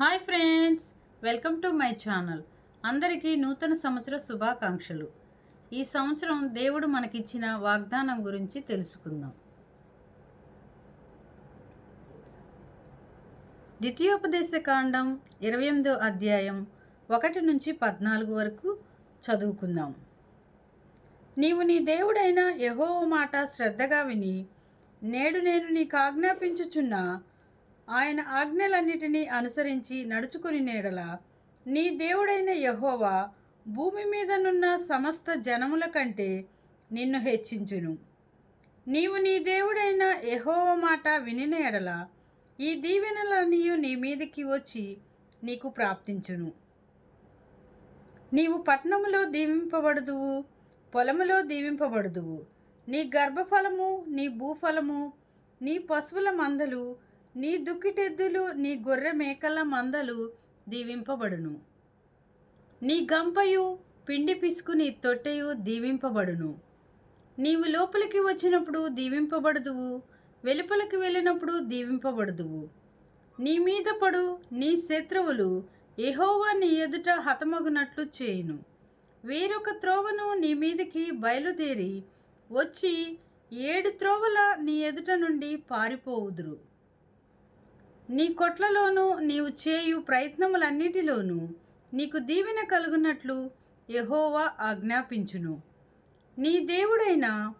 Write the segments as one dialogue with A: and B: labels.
A: Hi friends welcome to my channel అందరికీ నూతన సంవత్సర శుభాకాంక్షలు. ఈ సంవత్సరం దేవుడు మనకిచ్చిన వాగ్దానం గురించి తెలుసుకుందాం. ద్వితీయోపదేశ కాండం ఇరవై ఎనిమిదో అధ్యాయం ఒకటి నుంచి పద్నాలుగు వరకు చదువుకుందాం. నీవు నీ దేవుడైన యహో మాట శ్రద్ధగా విని నేడు నేను నీకు ఆజ్ఞాపించుచున్న ఆయన ఆజ్ఞలన్నిటినీ అనుసరించి నడుచుకుని నేడల నీ దేవుడైన యహోవా భూమి మీదనున్న సమస్త జనముల కంటే నిన్ను హెచ్చించును. నీవు నీ దేవుడైన యహోవ మాట వినిన ఎడల ఈ దీవెనలన్నీ నీ మీదకి వచ్చి నీకు ప్రాప్తించును. నీవు పట్నములో దీవింపబడుదువు పొలములో దీవింపబడుదువు. నీ గర్భఫలము నీ భూఫలము నీ పశువుల మందలు నీ దుక్కిటెద్దులు నీ గొర్రె మేకల మందలు దీవింపబడును. నీ గంపయు పిండి పిసుకు నీ తొట్టెయు దీవింపబడును. నీవు లోపలికి వచ్చినప్పుడు దీవింపబడుదువు వెలుపలికి వెళ్ళినప్పుడు దీవింపబడుదువు. నీ మీద పడు నీ శత్రువులు ఎహోవా నీ ఎదుట హతమగునట్లు చేయును. వేరొక త్రోవను నీ మీదకి బయలుదేరి వచ్చి ఏడు త్రోవల నీ ఎదుట నుండి పారిపోవుదురు. నీ కొట్లలోనూ నీవు చేయు ప్రయత్నములన్నిటిలోనూ నీకు దీవెన కలుగునట్లు యహోవా ఆజ్ఞాపించును. నీ దేవుడైన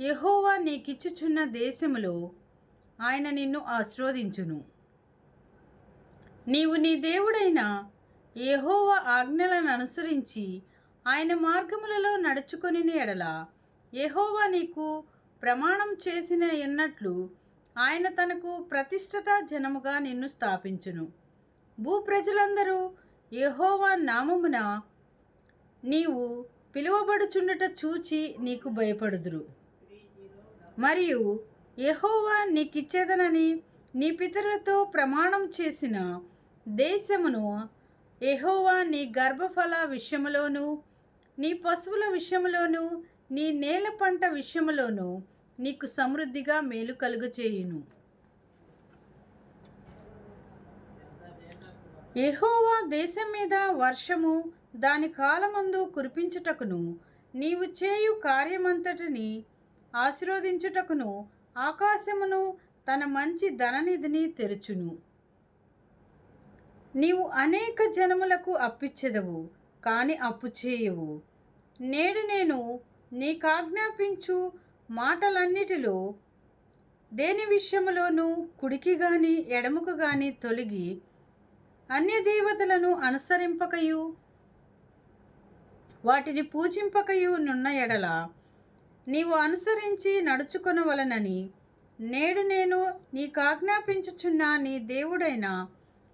A: యహోవా నీకిచ్చుచున్న దేశములో ఆయన నిన్ను ఆశ్రోదించును నీవు నీ దేవుడైన యహోవా ఆజ్ఞలను అనుసరించి ఆయన మార్గములలో నడుచుకొని ఎడల యహోవా నీకు ప్రమాణం చేసిన ఎన్నట్లు ఆయన తనకు ప్రతిష్టత జనముగా నిన్ను స్థాపించును. భూప్రజలందరూ యహోవా నామమున నీవు పిలువబడుచుండుట చూచి నీకు భయపడుదురు. మరియు యహోవా నీకిచ్చేదనని నీ పితరులతో ప్రమాణం చేసిన దేశమును యహోవా నీ గర్భఫల విషయములోను నీ పశువుల విషయములోను నీ నేల పంట విషయములోను నీకు సమృద్ధిగా మేలు కలుగచేయును ఎహోవా దేశం మీద వర్షము దాని కాలమందు కురిపించుటకును నీవు చేయు కార్యమంతటిని ఆశీర్వదించుటకును ఆకాశమును తన మంచి ధననిధిని తెరుచును. నీవు అనేక జనములకు అప్పిచ్చెదవు కాని అప్పు చేయవు. నేడు నేను నీకాజ్ఞాపించు మాటలన్నిటిలో దేని విషయంలోనూ కుడికి గాని ఎడముకు గాని తొలగి అన్య దేవతలను అనుసరింపకయు వాటిని పూజింపకయు నున్న ఎడల నీవు అనుసరించి నడుచుకొనవలనని నేడు నేను నీకాజ్ఞాపించుచున్న నీ దేవుడైన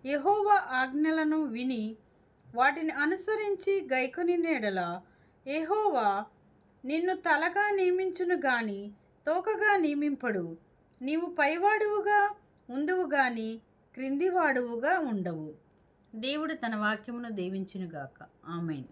A: యహోవ ఆజ్ఞలను విని వాటిని అనుసరించి గైకొని నేడల యహోవా నిన్ను తలగా నియమించును గాని తోకగా నియమింపడు. నీవు పైవాడువుగా ఉందువు గాని క్రిందివాడువుగా ఉండవు. దేవుడు తన వాక్యమును దీవించునుగాక. ఆమెన్.